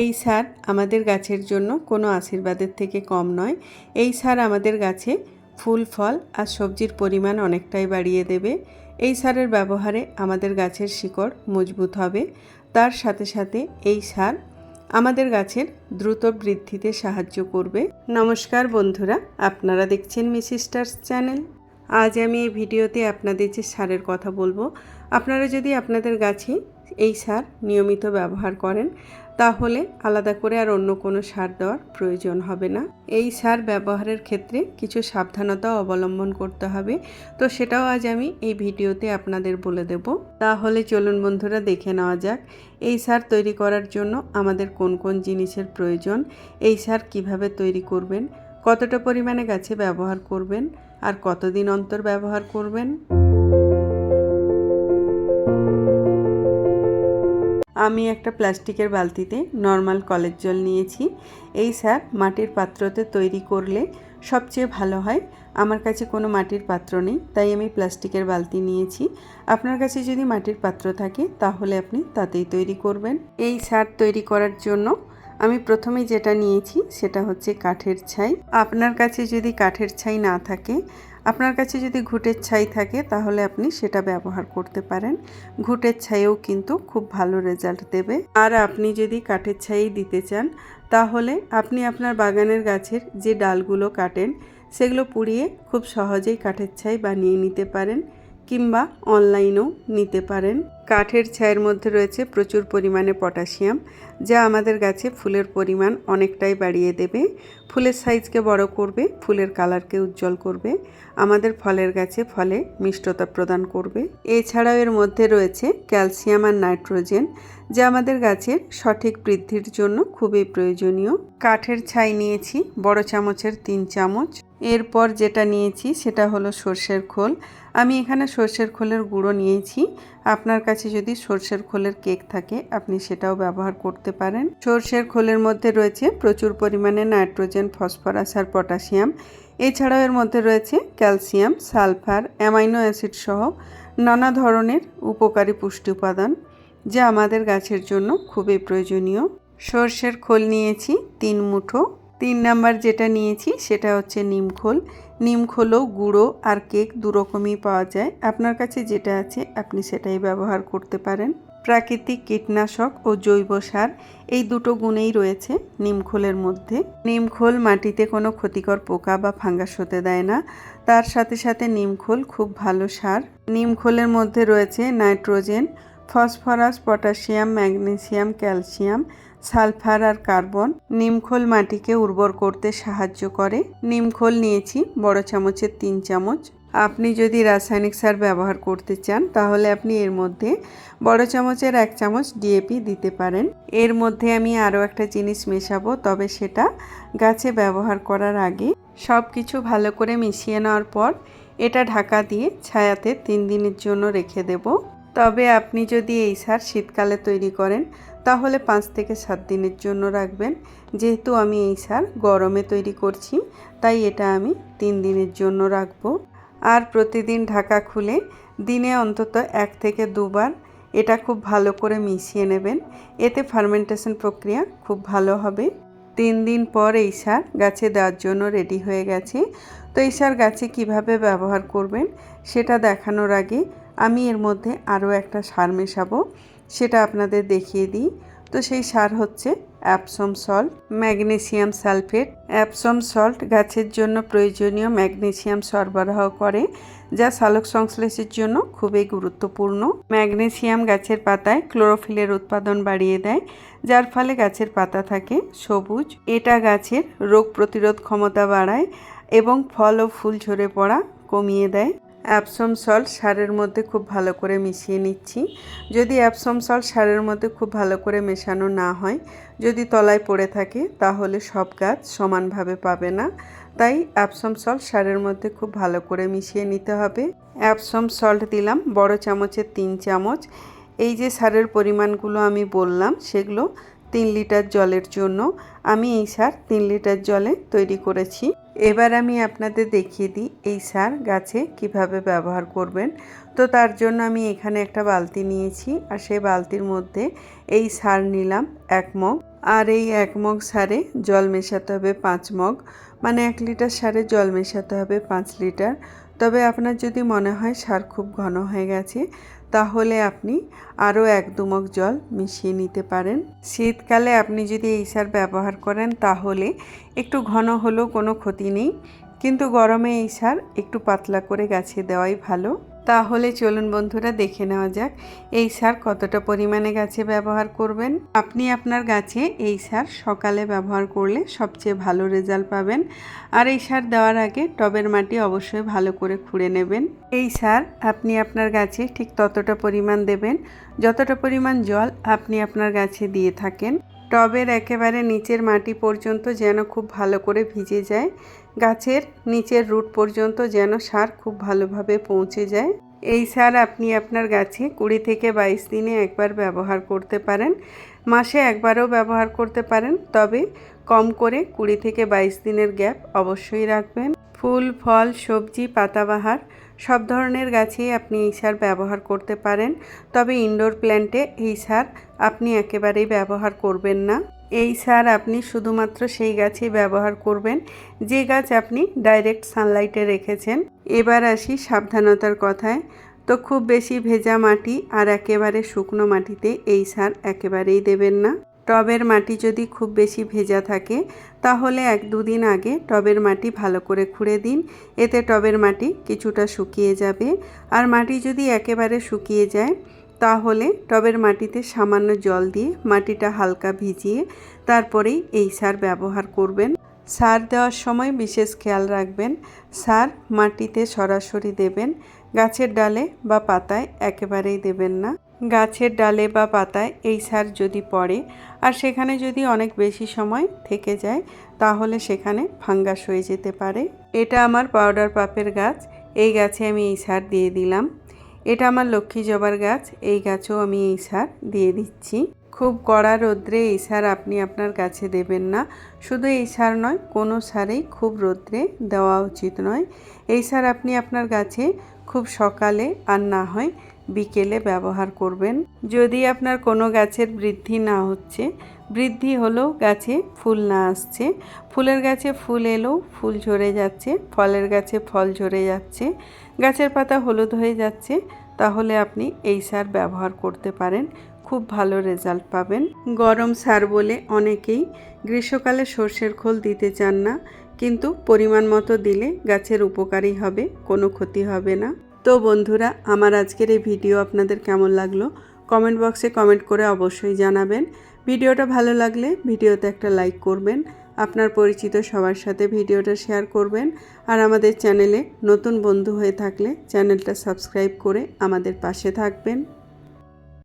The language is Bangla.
এই সার আমাদের গাছের জন্য কোনো আশীর্বাদের থেকে কম নয়। এই সার আমাদের গাছে ফুল, ফল আর সবজির পরিমাণ অনেকটাই বাড়িয়ে দেবে। এই সারের ব্যবহারে আমাদের গাছের শিকড় মজবুত হবে। তার সাথে সাথে এই সার আমাদের গাছের দ্রুত বৃদ্ধিতে সাহায্য করবে। নমস্কার বন্ধুরা, আপনারা দেখছেন মিসিস্টার্স চ্যানেল। আজ আমি এই ভিডিওতে আপনাদের যে সারের কথা বলব। আপনারা যদি আপনাদের গাছে এই সার নিয়মিত ব্যবহার করেন তাহলে আলাদা করে আর অন্য কোনো সার দেওয়ার প্রয়োজন হবে না। এই সার ব্যবহারের ক্ষেত্রে কিছু সাবধানতা অবলম্বন করতে হবে। তো সেটাও আজ আমি এই ভিডিওতে আপনাদের বলে দেব। তাহলে চলুন বন্ধুরা দেখে নেওয়া যাক, এই সার তৈরি করার জন্য আমাদের কোন কোন জিনিসের প্রয়োজন, এই সার কীভাবে তৈরি করবেন, কতটা পরিমাণে গাছে ব্যবহার করবেন, আর কতদিন অন্তর ব্যবহার করবেন। আমি একটা প্লাস্টিকের বালতিতে নর্মাল কলের জল নিয়েছি। এই সার মাটির পাত্রতে তৈরি করলে সবচেয়ে ভালো হয়। আমার কাছে কোনো মাটির পাত্র নেই, তাই আমি প্লাস্টিকের বালতি নিয়েছি। আপনার কাছে যদি মাটির পাত্র থাকে, তাহলে আপনি তাতেই তৈরি করবেন। এই সার তৈরি করার জন্য আমি প্রথমে যেটা নিয়েছি, সেটা হচ্ছে কাঠের ছাই। আপনার কাছে যদি কাঠের ছাই না থাকে আপনার কাছে যদি ঘুটের ছাই থাকে, তাহলে আপনি সেটা ব্যবহার করতে পারেন। ঘুটের ছাইও কিন্তু খুব ভালো রেজাল্ট দেবে। আর আপনি যদি কাঠের ছাই দিতে চান, তাহলে আপনি আপনার বাগানের গাছের যে ডালগুলো কাটেন, সেগুলো পুড়িয়ে খুব সহজেই কাঠের ছাই বানিয়ে নিতে পারেন কিংবা অনলাইনেও নিতে পারেন। কাঠের ছায়ের মধ্যে রয়েছে প্রচুর পরিমাণে পটাশিয়াম, যা আমাদের গাছে ফুলের পরিমাণ অনেকটাই বাড়িয়ে দেবে। ফুলের সাইজকে বড় করবে, ফুলের কালারকে উজ্জ্বল করবে। আমাদের ফলের গাছে ফলে মিষ্টতা প্রদান করবে। এছাড়াও এর মধ্যে রয়েছে ক্যালসিয়াম আর নাইট্রোজেন, যা আমাদের গাছের সঠিক বৃদ্ধির জন্য খুবই প্রয়োজনীয়। কাঠের ছাই নিয়েছি, বড় চামচের তিন চামচ। এরপর যেটা নিয়েছি সেটা হলো সর্ষের খোল। আমি এখানে সর্ষের খোলের গুঁড়ো নিয়েছি। আপনার কাছে যদি সর্ষের খোলের কেক থাকে, আপনি সেটাও ব্যবহার করতে পারেন। সর্ষের খোলের মধ্যে রয়েছে প্রচুর পরিমাণে নাইট্রোজেন, ফসফরাস আর পটাশিয়াম। এছাড়াও এর মধ্যে রয়েছে ক্যালসিয়াম, সালফার, অ্যামাইনো অ্যাসিড সহ নানা ধরনের উপকারী পুষ্টি উপাদান, যা আমাদের গাছের জন্য খুবই প্রয়োজনীয়। সর্ষের খোল নিয়েছি তিন মুঠো। তিন নাম্বার যেটা নিয়েছি সেটা হচ্ছে নিমখোল নিমখোলও গুঁড়ো আর কেক দু রকমই পাওয়া যায়। আপনার কাছে যেটা আছে আপনি সেটাই ব্যবহার করতে পারেন। প্রাকৃতিক কীটনাশক ও জৈব সার, এই দুটো গুণেই রয়েছে নিমখোলের মধ্যে। নিমখোল মাটিতে কোনো ক্ষতিকর পোকা বা ফাঙ্গাস হতে দেয় না। তার সাথে সাথে নিমখোল খুব ভালো সার। নিমখোলের মধ্যে রয়েছে nitrogen, phosphorus, potassium, magnesium, calcium sulphur আর কার্বন নিমখোল মাটিকে উর্বর করতে সাহায্য করে। নিমখোল নিয়েছি, বড় চামচের তিন চামচ। আপনি যদি রাসায়নিক সার ব্যবহার করতে চান, তাহলে আপনি এর মধ্যে বড় চামচের এক চামচ ডিএপি দিতে পারেন। এর মধ্যে আমি আরও একটা জিনিস মেশাবো, তবে সেটা গাছে ব্যবহার করার আগে সব কিছু ভালো করে মিশিয়ে নেওয়ার পর এটা ঢাকা দিয়ে ছায়াতে তিন দিনের জন্য রেখে দেব। তবে আপনি যদি এই সার শীতকালে তৈরি করেন তাহলে পাঁচ থেকে সাত দিনের জন্য রাখবেন। যেহেতু আমি এই সার গরমে তৈরি করছি, তাই এটা আমি তিন দিনের জন্য রাখব। আর প্রতিদিন ঢাকা খুলে দিনে অন্তত এক থেকে দুবার এটা খুব ভালো করে মিশিয়ে নেবেন। এতে ফার্মেন্টেশন প্রক্রিয়া খুব ভালো হবে। তিন দিন পর এই সার গাছে দেওয়ার জন্য রেডি হয়ে গেছে। তো এই সার গাছে কীভাবে ব্যবহার করবেন, সেটা দেখানোর আগে আমি এর মধ্যে আরও একটা সার মেশাবো। সেটা আপনাদের দেখিয়ে দিই। তো সেই সার হচ্ছে Epsom salt magnesium sulphate Epsom salt গাছের জন্য প্রয়োজনীয় ম্যাগনেসিয়াম সরবরাহ করে, যা সালোক সংশ্লেষের জন্য খুবই গুরুত্বপূর্ণ। ম্যাগনেসিয়াম গাছের পাতায় ক্লোরোফিলের উৎপাদন বাড়িয়ে দেয়, যার ফলে গাছের পাতা থাকে সবুজ। এটা গাছের রোগ প্রতিরোধ ক্ষমতা বাড়ায় এবং ফল ও ফুল ঝরে পড়া কমিয়ে দেয়। অ্যাপসম সল্ট সারের মধ্যে খুব ভালো করে মিশিয়ে নিচ্ছি। যদি অ্যাপসম সল্ট সারের মধ্যে খুব ভালো করে মেশানো না হয়, যদি তলায় পড়ে থাকে, তাহলে সব গাছ সমানভাবে পাবে না। তাই অ্যাপসম সল্ট সারের মধ্যে খুব ভালো করে মিশিয়ে নিতে হবে। অ্যাপসম সল্ট দিলাম বড় চামচের তিন চামচ। এই যে সারের পরিমাণগুলো আমি বললাম, সেগুলো তিন লিটার জলের জন্য। আমি এই সার তিন লিটার জলে তৈরি করেছি। এবার আমি আপনাদের দেখিয়ে দিই এই সার গাছে কীভাবে ব্যবহার করবেন। তো তার জন্য আমি এখানে একটা বালতি নিয়েছি আর সেই বালতির মধ্যে এই সার নিলাম এক মগ। আর এই এক মগ সারে জল মেশাতে হবে পাঁচ মগ। মানে এক লিটার সারে জল মেশাতে হবে পাঁচ লিটার। তবে আপনার যদি মনে হয় সার খুব ঘন হয়ে গেছে তাহলে আপনি আরও এক দুমক জল মিশিয়ে নিতে পারেন। শীতকালে আপনি যদি এই সার ব্যবহার করেন, তাহলে একটু ঘন হলেও কোনো ক্ষতি নেই। কিন্তু গরমে এই সার একটু পাতলা করে গাছে দেওয়াই ভালো। তাহলে চলুন বন্ধুরা দেখে নেওয়া যাক, এই সার কতটা পরিমাণে গাছে ব্যবহার করবেন? আপনি আপনার গাছে এই সার সকালে ব্যবহার করলে সবচেয়ে ভালো রেজাল্ট পাবেন। আর এই সার দেওয়ার আগে টবের মাটি অবশ্যই ভালো করে খুঁড়ে নেবেন। এই সার আপনি আপনার গাছে ঠিক ততটা পরিমাণ দেবেন, যতটা পরিমাণ জল আপনি আপনার গাছে দিয়ে থাকেন। টবের একেবারে নিচের মাটি পর্যন্ত যেন খুব ভালো করে ভিজে যায়। গাছের নিচের রুট পর্যন্ত যেন সার খুব ভালোভাবে পৌঁছে যায়। এই সার আপনি আপনার গাছে কুড়ি থেকে বাইশ দিনে একবার ব্যবহার করতে পারেন। মাসে একবারও ব্যবহার করতে পারেন। তবে কম করে কুড়ি থেকে বাইশ দিনের গ্যাপ অবশ্যই রাখবেন। ফুল, ফল, সবজি, পাতাবাহার সব ধরনের গাছেই আপনি এই সার ব্যবহার করতে পারেন। তবে ইনডোর প্ল্যান্টে এই সার আপনি একেবারেই ব্যবহার করবেন না। এই সার আপনি শুধুমাত্র সেই গাছেই ব্যবহার করবেন, যে গাছ আপনি ডাইরেক্ট সানলাইটে রেখেছেন। এবার আসি সাবধানতার কথায়। তো খুব বেশি ভেজা মাটি আর একেবারে শুকনো মাটিতে এই সার একেবারেই দেবেন না। টবের মাটি যদি খুব বেশি ভেজা থাকে, তাহলে এক দুদিন আগে টবের মাটি ভালো করে খুঁড়ে দিন। এতে টবের মাটি কিছুটা শুকিয়ে যাবে। আর মাটি যদি একেবারে শুকিয়ে যায় তাহলে টবের মাটিতে সামান্য জল দিয়ে মাটিটা হালকা ভিজিয়ে তারপরেই এই সার ব্যবহার করবেন। সার দেওয়ার সময় বিশেষ খেয়াল রাখবেন। সার মাটিতে সরাসরি দেবেন। গাছের ডালে বা পাতায় একেবারেই দেবেন না। গাছের ডালে বা পাতায় এই সার যদি পড়ে আর সেখানে যদি অনেক বেশি সময় থেকে যায়, তাহলে সেখানে ফাঙ্গাস হয়ে যেতে পারে। এটা আমার পাউডার পাপের গাছ। এই গাছে আমি এই সার দিয়ে দিলাম। এটা আমার লক্ষ্মী জবার গাছ, এই গাছও আমি এই সার দিয়ে দিচ্ছি। খুব কড়া রোদ্রে এই সার আপনি আপনার গাছে দেবেন না। শুধু এই সার নয়, কোনো সারেই খুব রোদ্রে দেওয়া উচিত নয়। এই সার আপনি আপনার গাছে খুব সকালে আর না হয় বিকেলে ব্যবহার করবেন। যদি আপনার কোনো গাছের বৃদ্ধি না হচ্ছে, বৃদ্ধি হলেও গাছে ফুল না আসছে, ফুলের গাছে ফুল এলেও ফুল ঝরে যাচ্ছে, ফলের গাছে ফল ঝরে যাচ্ছে, গাছের পাতা হলুদ হয়ে যাচ্ছে, তাহলে আপনি এই সার ব্যবহার করতে পারেন। খুব ভালো রেজাল্ট পাবেন। গরম সার বলে অনেকেই গ্রীষ্মকালে সর্ষের খোল দিতে চান না, কিন্তু পরিমাণ মতো দিলে গাছের উপকারী হবে, কোনো ক্ষতি হবে না। তো বন্ধুরা, আমার আজকের এই ভিডিও আপনাদের কেমন লাগল? কমেন্ট বক্সে কমেন্ট করে অবশ্যই জানাবেন। ভিডিওটা ভালো লাগলে ভিডিওতে একটা লাইক করবেন, আপনার পরিচিত সবার সাথে ভিডিওটা শেয়ার করবেন, আর আমাদের চ্যানেলে নতুন বন্ধু হয়ে থাকলে চ্যানেলটা সাবস্ক্রাইব করে আমাদের পাশে থাকবেন।